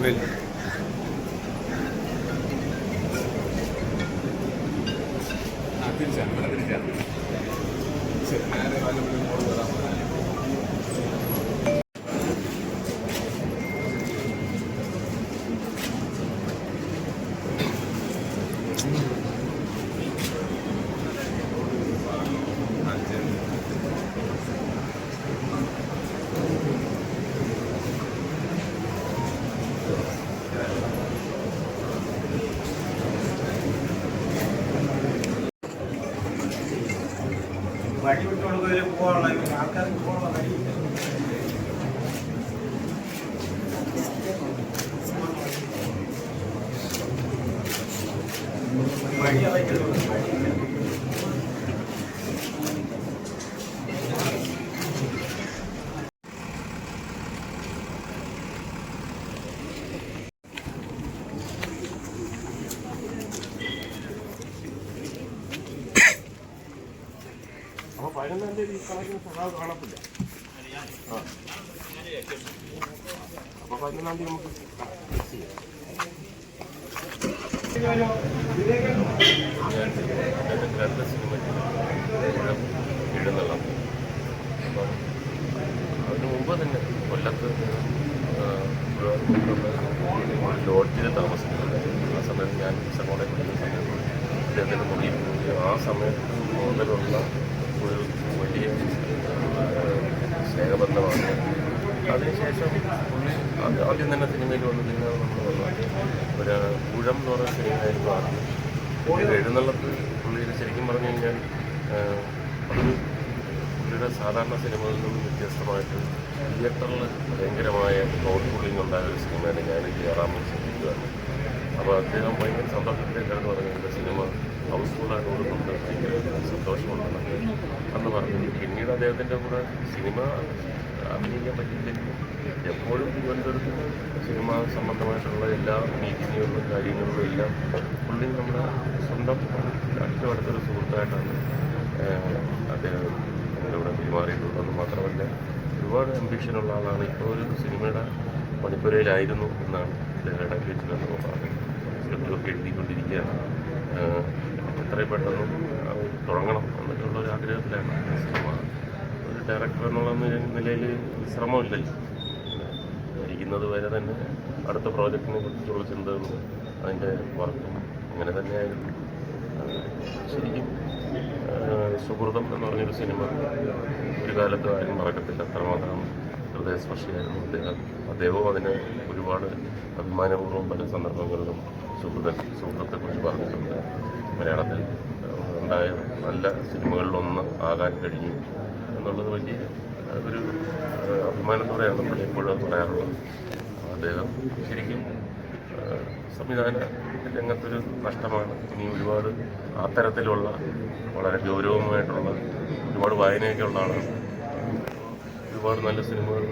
没 വഴി വിട്ടുകൊടുക്കുന്നതിൽ പോകാനുള്ള ആൾക്കാർക്ക് പോകാനുള്ള വഴി വഴി അടയ്ക്കുന്നുണ്ട് വഴിയില്ല തീയതി ഈ കണക്കിന് സഹാവ് കാണത്തില്ല. ആ അപ്പോൾ പതിനൊന്നാം തീയതി നമുക്ക് ഫിക്സ് ചെയ്യാം. എഴുന്നള്ളം അപ്പം അതിന് മുമ്പ് തന്നെ കൊല്ലത്ത് ഒരു ലോഡ്ജിൽ താമസിക്കുന്നത് ആ സമയത്ത് ഞാൻ പഠിക്കുന്ന സമയത്ത് അദ്ദേഹത്തിന്റെ മുറിയിൽ ആ സമയത്ത് മുതലുള്ള ഒരു വലിയ സ്നേഹബന്ധമാണ്. അതിനുശേഷം പുള്ളി ആദ്യം തന്നെ സിനിമയിൽ വന്ന് പിന്നെ നമ്മൾ വന്നു. ഒരു ഊഴം എന്ന് പറഞ്ഞ സിനിമയായിരുന്നു ആദ്യം പുള്ളിയുടെ എഴുന്നള്ളത്ത് പുള്ളിയുടെ ശരിക്കും പറഞ്ഞു കഴിഞ്ഞാൽ അതൊരു പുള്ളിയുടെ സാധാരണ സിനിമകളിൽ നിന്നും വ്യത്യസ്തമായിട്ട് തിയേറ്ററിൽ ഭയങ്കരമായ ക്രൗഡ് പുള്ളിങ് ഉണ്ടായ ഒരു സിനിമയാണ് ഞാൻ ജയറാമിൽ ശ്രദ്ധിക്കുകയാണ് അപ്പോൾ അദ്ദേഹം ഭയങ്കര സന്തോഷത്തിലേക്കാണ് പറഞ്ഞത് സിനിമ ഹൗസ്ഫുള്ളായിട്ട് കൊടുക്കുന്നത് ഭയങ്കര സന്തോഷമുണ്ടെന്ന് അന്ന് പറഞ്ഞു. പിന്നീട് അദ്ദേഹത്തിന്റെ കൂടെ സിനിമ അഭിനയിക്കാൻ പറ്റിയില്ലെങ്കിലും എപ്പോഴും തിരുവനന്തപുരത്ത് സിനിമ സംബന്ധമായിട്ടുള്ള എല്ലാ മീറ്റിങ്ങുകളിലും കാര്യങ്ങളിലും എല്ലാം പുള്ളി നമ്മുടെ സ്വന്തം ഏറ്റവും അടുത്തൊരു സുഹൃത്തായിട്ടാണ് അദ്ദേഹം പെരുമാറിയിട്ടുള്ളത്. പെരുമാറിയിട്ടുള്ളതെന്ന് മാത്രമല്ല ഒരുപാട് അംബിഷനുള്ള ആളാണ്. ഇപ്പോൾ ഒരു സിനിമയുടെ മണിപ്പുരയിലായിരുന്നു എന്നാണ് അദ്ദേഹം ഇടയ്ക്ക് വെച്ചിട്ടുള്ളത് പറഞ്ഞത് സ്ക്രിപ്റ്റൊക്കെ എഴുതിക്കൊണ്ടിരിക്കുകയാണ്. എത്രയും പെട്ടെന്ന് തുടങ്ങണം എന്നൊക്കെയുള്ള ഒരു ആഗ്രഹത്തിലാണ് സിനിമ ഒരു ഡയറക്ടർ എന്നുള്ള നിലയിൽ വിശ്രമമില്ലല്ലോ ഇരിക്കുന്നത് വരെ തന്നെ അടുത്ത പ്രോജക്റ്റിനെ കുറിച്ചുള്ള ചിന്തകളും അതിന്റെ വർക്കും അങ്ങനെ തന്നെയായിരുന്നു. ശരിക്കും സുഹൃതം എന്ന് പറഞ്ഞൊരു സിനിമ ഒരു കാലത്ത് ആരും മറക്കത്തില്ല. അത്രമാത്രം ഹൃദയസ്പർശിയായിരുന്നു അദ്ദേഹം അദ്ദേഹവും അതിന് ഒരുപാട് അഭിമാനപൂർവം പല സന്ദർഭങ്ങളിലും സുഹൃതൻ സുഹൃത്തെക്കുറിച്ച് പറഞ്ഞിട്ടുണ്ട്. മലയാളത്തിൽ ഉണ്ടായ നല്ല സിനിമകളിലൊന്ന് ആകാൻ കഴിഞ്ഞു എന്നുള്ളത് വലിയ ഒരു അഭിമാനത്തോടെയാണ് നമ്മൾ എപ്പോഴും പറയാറുള്ളത്. അദ്ദേഹം ശരിക്കും സംവിധാന രംഗത്തൊരു നഷ്ടമാണ്. ഇനി ഒരുപാട് ആ തരത്തിലുള്ള വളരെ ഗൗരവമായിട്ടുള്ള ഒരുപാട് വായനയൊക്കെ ഉള്ള ആളാണ് ഒരുപാട് നല്ല സിനിമകൾ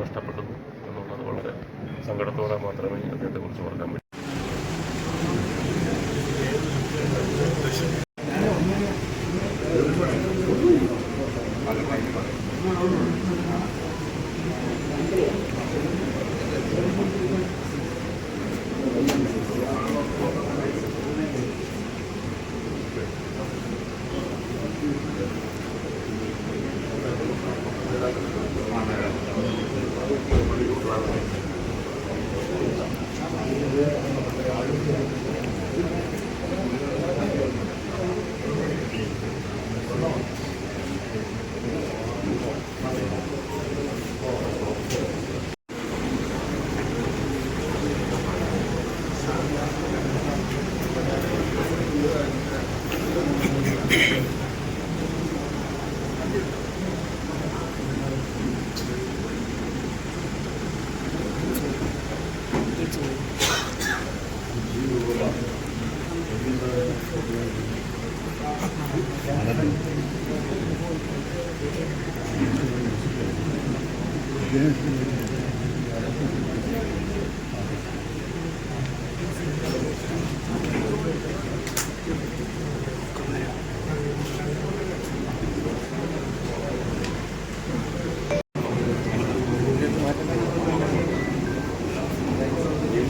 നഷ്ടപ്പെട്ടു എന്നുള്ളത് വളരെ സങ്കടത്തോടെ മാത്രമേ അദ്ദേഹത്തെ കുറിച്ച് പറയാൻ പറ്റൂ Yeah.